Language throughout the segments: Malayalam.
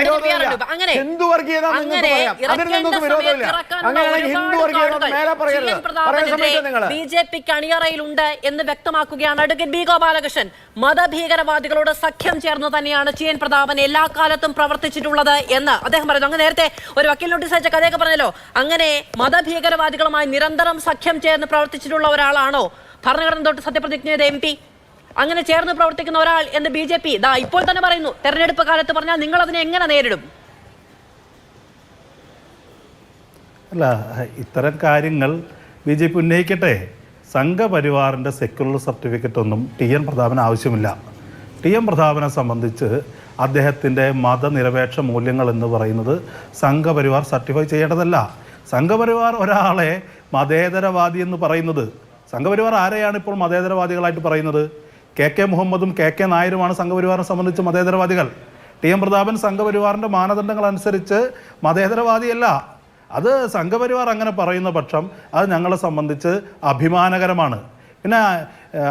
വിരോധമില്ല. ഹിന്ദു വർഗീയത നിങ്ങൾക്ക് പറയാം. അതിന് നിങ്ങൾക്ക് വിരോധമില്ല. അങ്ങനെയാണെങ്കിൽ ഹിന്ദു വർഗീയത മേലെ പറയരുത്. പറയാൻ ശ്രമിച്ചോ നിങ്ങൾ ബി ജെ പിക്ക് അണിയറയിലുണ്ട് എന്ന് വ്യക്തമാക്കുകയാണ് അഡ്വക്കേറ്റ് ബി ഗോപാലകൃഷ്ണൻ. മതഭീകരവാദികളോട് സഖ്യം ചേർന്ന് തന്നെയാണ് ചിയൻ എൻ പ്രതാപൻ എല്ലാ കാലത്തും പ്രവർത്തിച്ചിട്ടുള്ളത് എന്ന് അദ്ദേഹം പറഞ്ഞു അങ്ങ് നേരത്തെ ഒരു വക്കീൽ നോട്ടീസ് അയച്ച കഥയൊക്കെ പറഞ്ഞല്ലോ. അങ്ങനെ മതഭീകരവാദികളുമായി നിരന്തരം സഖ്യം ചേർന്ന് പ്രവർത്തിച്ചിട്ടുള്ള ഒരാളാണോ? ഭരണഘടന തൊട്ട് സത്യപ്രതിജ്ഞ ചെയ്ത എം പി അങ്ങനെ ചേർന്ന് പ്രവർത്തിക്കുന്ന ഒരാൾ എന്ന് ബി ജെ പി ദാ ഇപ്പോൾ തന്നെ പറയുന്നു. തെരഞ്ഞെടുപ്പ് കാലത്ത് പറഞ്ഞാൽ നിങ്ങൾ അതിനെ എങ്ങനെ നേരിടും? അല്ല ഇത്തരം കാര്യങ്ങൾ ബി ജെ പി ഉന്നയിക്കട്ടെ. സംഘപരിവാറിന്റെ സെക്യുലർ സർട്ടിഫിക്കറ്റ് ഒന്നും ടി എൻ പ്രതാപന് ആവശ്യമില്ല. ടി എൻ പ്രതാപനെ സംബന്ധിച്ച് അദ്ദേഹത്തിന്റെ മതനിരപേക്ഷ മൂല്യങ്ങൾ എന്ന് പറയുന്നത് സംഘപരിവാർ സർട്ടിഫൈ ചെയ്യേണ്ടതല്ല. സംഘപരിവാർ ഒരാളെ മതേതരവാദി എന്ന് പറയുന്നത്. സംഘപരിവാർ ആരെയാണ് ഇപ്പോൾ മതേതരവാദികളായിട്ട് പറയുന്നത്? കെ കെ മുഹമ്മദും കെ കെ നായരുമാണ് സംഘപരിവാറിനെ സംബന്ധിച്ച് മതേതരവാദികൾ. ടി എം പ്രതാപൻ സംഘപരിവാറിന്റെ മാനദണ്ഡങ്ങൾ അനുസരിച്ച് മതേതരവാദിയല്ല. അത് സംഘപരിവാർ അങ്ങനെ പറയുന്ന പക്ഷം അത് ഞങ്ങളെ സംബന്ധിച്ച് അഭിമാനകരമാണ്. പിന്നെ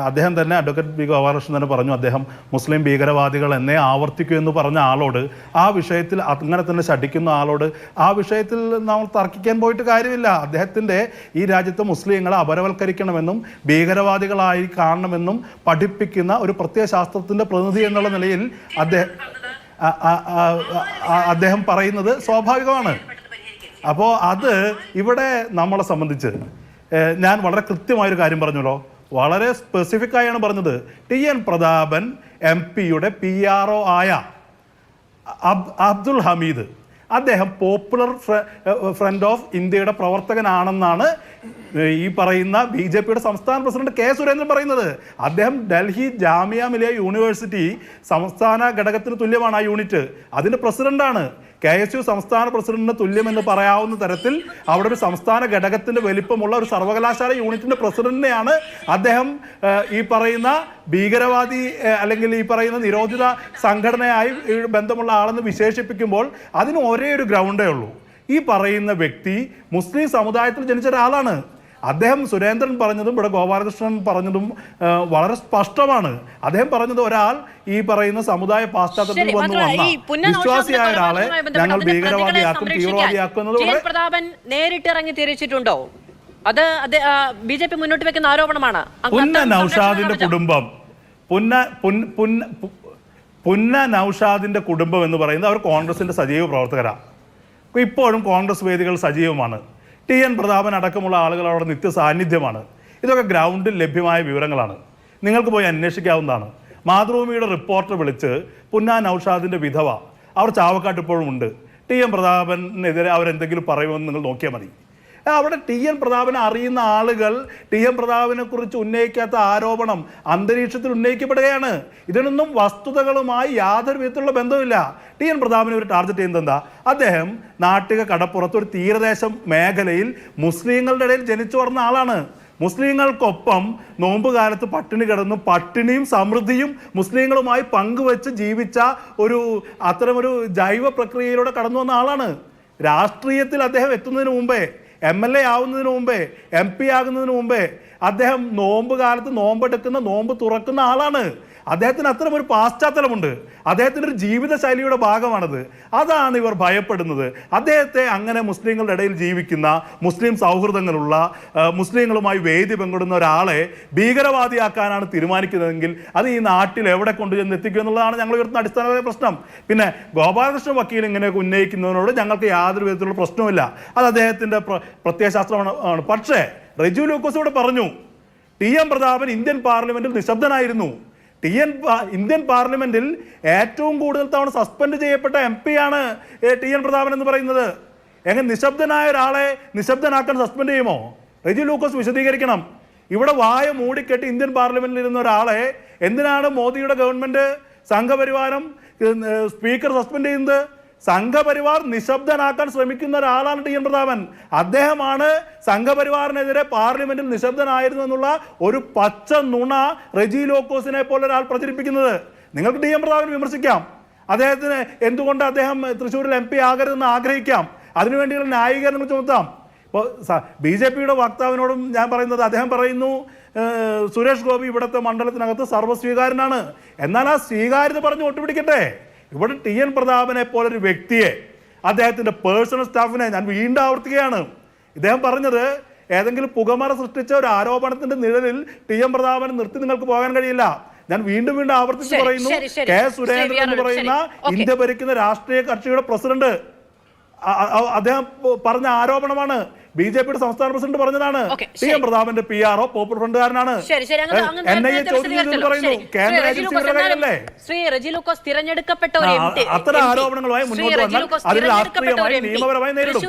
അദ്ദേഹം തന്നെ അഡ്വക്കേറ്റ് ബി ഗോപാലകൃഷ്ണൻ തന്നെ പറഞ്ഞു അദ്ദേഹം മുസ്ലിം ഭീകരവാദികൾ എന്നെ ആവർത്തിക്കൂ എന്ന് പറഞ്ഞ ആളോട് ആ വിഷയത്തിൽ അങ്ങനെ തന്നെ ശഠിക്കുന്ന ആളോട് ആ വിഷയത്തിൽ നമ്മൾ തർക്കിക്കാൻ പോയിട്ട് കാര്യമില്ല. അദ്ദേഹത്തിന്റെ ഈ രാജ്യത്തെ മുസ്ലിങ്ങളെ അപരവൽക്കരിക്കണമെന്നും ഭീകരവാദികളായി കാണണമെന്നും പഠിപ്പിക്കുന്ന ഒരു പ്രത്യയ ശാസ്ത്രത്തിന്റെ പ്രതിനിധി എന്നുള്ള നിലയിൽ അദ്ദേഹം അദ്ദേഹം പറയുന്നത് സ്വാഭാവികമാണ്. അപ്പോൾ അത് ഇവിടെ നമ്മളെ സംബന്ധിച്ച് ഞാൻ വളരെ കൃത്യമായൊരു കാര്യം പറഞ്ഞല്ലോ വളരെ സ്പെസിഫിക് ആയാണ് പറഞ്ഞത്. ടി എൻ പ്രതാപൻ എം പിയുടെ പി ആർ ഒ ആയ അബ് അബ്ദുൽ ഹമീദ്. അദ്ദേഹം പോപ്പുലർ ഫ്രണ്ട് ഓഫ് ഇന്ത്യയുടെ പ്രവർത്തകനാണെന്നാണ് ഈ പറയുന്ന ബി ജെ പിയുടെ സംസ്ഥാന പ്രസിഡന്റ് കെ സുരേന്ദ്രൻ പറയുന്നത്. അദ്ദേഹം ഡൽഹി ജാമിയ മിലിയ യൂണിവേഴ്സിറ്റി സംസ്ഥാന ഘടകത്തിന് തുല്യമാണ് ആ യൂണിറ്റ്. അതിന്റെ പ്രസിഡന്റാണ്. കെ എസ് യു സംസ്ഥാന പ്രസിഡന്റിന് തുല്യമെന്ന് പറയാവുന്ന തരത്തിൽ അവിടെ ഒരു സംസ്ഥാന ഘടകത്തിന്റെ വലിപ്പമുള്ള ഒരു സർവകലാശാല യൂണിറ്റിന്റെ പ്രസിഡന്റിനെയാണ് അദ്ദേഹം ഈ പറയുന്ന ഭീകരവാദി അല്ലെങ്കിൽ ഈ പറയുന്ന നിരോധിത സംഘടനയായി ബന്ധമുള്ള ആളെന്ന് വിശേഷിപ്പിക്കുമ്പോൾ അതിന് ഒരേ ഒരു ഗ്രൗണ്ടേ ഉള്ളൂ. ഈ പറയുന്ന വ്യക്തി മുസ്ലിം സമുദായത്തിൽ ജനിച്ച ഒരാളാണ്. അദ്ദേഹം സുരേന്ദ്രൻ പറഞ്ഞതും ഇവിടെ ഗോപാലകൃഷ്ണൻ പറഞ്ഞതും വളരെ സ്പഷ്ടമാണ്. അദ്ദേഹം പറഞ്ഞത് ഒരാൾ ഈ പറയുന്ന സമുദായ പാശ്ചാത്യത്തിൽ വന്നു വന്ന വിശ്വാസിയായ ഒരാളെ ഞങ്ങൾ ഭീകരവാദിയാക്കും തീവ്രവാദിയാക്കും എന്നത് പ്രതാപൻ നേരിട്ട് ഇറങ്ങി തിരിച്ചിട്ടുണ്ടോ? അത് ബി ജെ പി മുന്നോട്ട് വെക്കുന്ന ആരോപണമാണ്. പുന്ന നൌഷാദിന്റെ കുടുംബം. പുന്ന പുന്ന പുന്ന നൌഷാദിന്റെ കുടുംബം എന്ന് പറയുന്നത് അവർ കോൺഗ്രസിന്റെ സജീവ പ്രവർത്തകരാണ് ഇപ്പോഴും കോൺഗ്രസ് വേദികൾ സജീവമാണ്. ടി എൻ പ്രതാപൻ അടക്കമുള്ള ആളുകൾ അവിടെ നിത്യ സാന്നിധ്യമാണ്. ഇതൊക്കെ ഗ്രൗണ്ടിൽ ലഭ്യമായ വിവരങ്ങളാണ്. നിങ്ങൾക്ക് പോയി അന്വേഷിക്കാവുന്നതാണ്. മാതൃഭൂമിയുടെ റിപ്പോർട്ടർ വിളിച്ച് പുന്നാൻ ഔഷാദിന്റെ വിധവ അവർ ചാവക്കാട്ട് ഇപ്പോഴും ഉണ്ട്. ടി എം പ്രതാപനെതിരെ അവരെന്തെങ്കിലും പറയുമെന്ന് നിങ്ങൾ നോക്കിയാൽ മതി. അവിടെ ടി എൻ പ്രതാപനെ അറിയുന്ന ആളുകൾ ടി എൻ പ്രതാപനെ കുറിച്ച് ഉന്നയിക്കാത്ത ആരോപണം അന്തരീക്ഷത്തിൽ ഉന്നയിക്കപ്പെടുകയാണ്. ഇതിനൊന്നും വസ്തുതകളുമായി യാതൊരു വിധത്തിലുള്ള ബന്ധമില്ല ടി എൻ പ്രതാപനെ ഒരു ടാർഗറ്റ് ചെയ്യുന്നത് എന്താ അദ്ദേഹം നാട്ടിക കടപ്പുറത്ത് ഒരു തീരദേശം മേഖലയിൽ മുസ്ലിങ്ങളുടെ ഇടയിൽ ജനിച്ചു വളർന്ന ആളാണ്. മുസ്ലിങ്ങൾക്കൊപ്പം നോമ്പ് കാലത്ത് പട്ടിണി കിടന്ന് പട്ടിണിയും സമൃദ്ധിയും മുസ്ലിങ്ങളുമായി പങ്കുവെച്ച് ജീവിച്ച ഒരു അത്തരമൊരു ജൈവ പ്രക്രിയയിലൂടെ കടന്നു വന്ന ആളാണ്. രാഷ്ട്രീയത്തിൽ അദ്ദേഹം എത്തുന്നതിന് മുമ്പേ എം എൽ എ ആവുന്നതിന് മുമ്പേ എം പി ആകുന്നതിന് മുമ്പേ അദ്ദേഹം നോമ്പ് കാലത്ത് നോമ്പെടുക്കുന്ന നോമ്പ് തുറക്കുന്ന ആളാണ്. അദ്ദേഹത്തിന് അത്തരം ഒരു പാശ്ചാത്തലമുണ്ട്. അദ്ദേഹത്തിന്റെ ഒരു ജീവിതശൈലിയുടെ ഭാഗമാണത്. അതാണ് ഇവർ ഭയപ്പെടുന്നത്. അദ്ദേഹത്തെ അങ്ങനെ മുസ്ലിങ്ങളുടെ ഇടയിൽ ജീവിക്കുന്ന മുസ്ലിം സൗഹൃദങ്ങളുള്ള മുസ്ലിങ്ങളുമായി വേദി പങ്കിടുന്ന ഒരാളെ ഭീകരവാദിയാക്കാനാണ് തീരുമാനിക്കുന്നതെങ്കിൽ അത് ഈ നാട്ടിൽ എവിടെ കൊണ്ടുചെന്ന് എത്തിക്കും എന്നുള്ളതാണ് ഞങ്ങൾ ഉയർത്തുന്ന അടിസ്ഥാനപരമായ പ്രശ്നം. പിന്നെ ഗോപാലകൃഷ്ണ വക്കീൽ ഇങ്ങനെയൊക്കെ ഉന്നയിക്കുന്നതിനോട് ഞങ്ങൾക്ക് യാതൊരു വിധത്തിലുള്ള പ്രശ്നവുമില്ല. അത് അദ്ദേഹത്തിന്റെ പ്ര പ്രത്യയശാസ്ത്രമാണ് പക്ഷേ റിജു ലൂക്കോസ് ഇവിടെ പറഞ്ഞു ടി എം പ്രതാപൻ ഇന്ത്യൻ പാർലമെന്റിൽ നിശബ്ദനായിരുന്നു. ടി എൻ ഇന്ത്യൻ പാർലമെന്റിൽ ഏറ്റവും കൂടുതൽ തവണ സസ്പെൻഡ് ചെയ്യപ്പെട്ട എം ആണ് ടി എൻ പ്രതാപൻ എന്ന് പറയുന്നത്. എങ്ങനെ നിശബ്ദനായ ഒരാളെ നിശബ്ദനാക്കാൻ സസ്പെൻഡ് ചെയ്യുമോ? റെജി ലൂക്കോസ് വിശദീകരിക്കണം. ഇവിടെ വായ മൂടിക്കെട്ടി ഇന്ത്യൻ പാർലമെന്റിൽ ഇരുന്ന ഒരാളെ എന്തിനാണ് മോദിയുടെ ഗവൺമെന്റ് സംഘപരിവാരം സ്പീക്കർ സസ്പെൻഡ് ചെയ്യുന്നത്? സംഘപരിവാർ നിശബ്ദനാക്കാൻ ശ്രമിക്കുന്ന ഒരാളാണ് ടി എൻ പ്രതാപൻ. അദ്ദേഹമാണ് സംഘപരിവാറിനെതിരെ പാർലമെന്റിൽ നിശബ്ദനായിരുന്നു എന്നുള്ള ഒരു പച്ച നുണ റെജി ലോക്കോസിനെ പോലെ ഒരാൾ പ്രചരിപ്പിക്കുന്നത്. നിങ്ങൾക്ക് ടി എൻ പ്രതാപൻ വിമർശിക്കാം. അദ്ദേഹത്തിന് എന്തുകൊണ്ട് അദ്ദേഹം തൃശ്ശൂരിൽ എം പി ആകരുതെന്ന് ആഗ്രഹിക്കാം. അതിനുവേണ്ടിയുള്ള ന്യായീകരണങ്ങൾ ചുമത്താം. ഇപ്പോൾ ബി ജെ പിയുടെ വക്താവിനോടും ഞാൻ പറയുന്നത് അദ്ദേഹം പറയുന്നു സുരേഷ് ഗോപി ഇവിടുത്തെ മണ്ഡലത്തിനകത്ത് സർവസ്വീകാരനാണ്. എന്നാൽ ആ സ്വീകാര്യത പറഞ്ഞ് ഒട്ടുപിടിക്കട്ടെ. ഇവിടെ ടി എൻ പ്രതാപനെ പോലൊരു വ്യക്തിയെ അദ്ദേഹത്തിന്റെ പേഴ്സണൽ സ്റ്റാഫിനെ ഞാൻ വീണ്ടും ആവർത്തിക്കുകയാണ്. ഇദ്ദേഹം പറഞ്ഞത് ഏതെങ്കിലും പുകമറ സൃഷ്ടിച്ച ഒരു ആരോപണത്തിന്റെ നിഴലിൽ ടി എം പ്രതാപനെ നിർത്തി നിങ്ങൾക്ക് പോകാൻ കഴിയില്ല. ഞാൻ വീണ്ടും വീണ്ടും ആവർത്തിച്ച് പറയുന്നു. കെ സുരേന്ദ്രൻ എന്ന് പറയുന്ന ഇന്ത്യ ഭരിക്കുന്ന രാഷ്ട്രീയ കക്ഷിയുടെ പ്രസിഡന്റ്. അദ്ദേഹം പറഞ്ഞ ആരോപണമാണ് ബി ജെ പിയുടെ സംസ്ഥാന പ്രസിഡന്റ് പറഞ്ഞതാണ്. ടി. എം പ്രതാപന്റെ പി ആർ ഒ പോപ്പുലർ ഫ്രണ്ടുകാരനാണ്. എൻ ഐ എ ചോദ്യം. പറയുന്നു. കേന്ദ്ര എന്നാലും ശ്രീ റെജി ലൂക്കോസ് തിരഞ്ഞെടുക്കപ്പെട്ട അത്തരം ആരോപണങ്ങളുമായി മുന്നോട്ട് വന്നാൽ അതിൽ രാഷ്ട്രീയമായി നിയമപരമായി നേരിടും.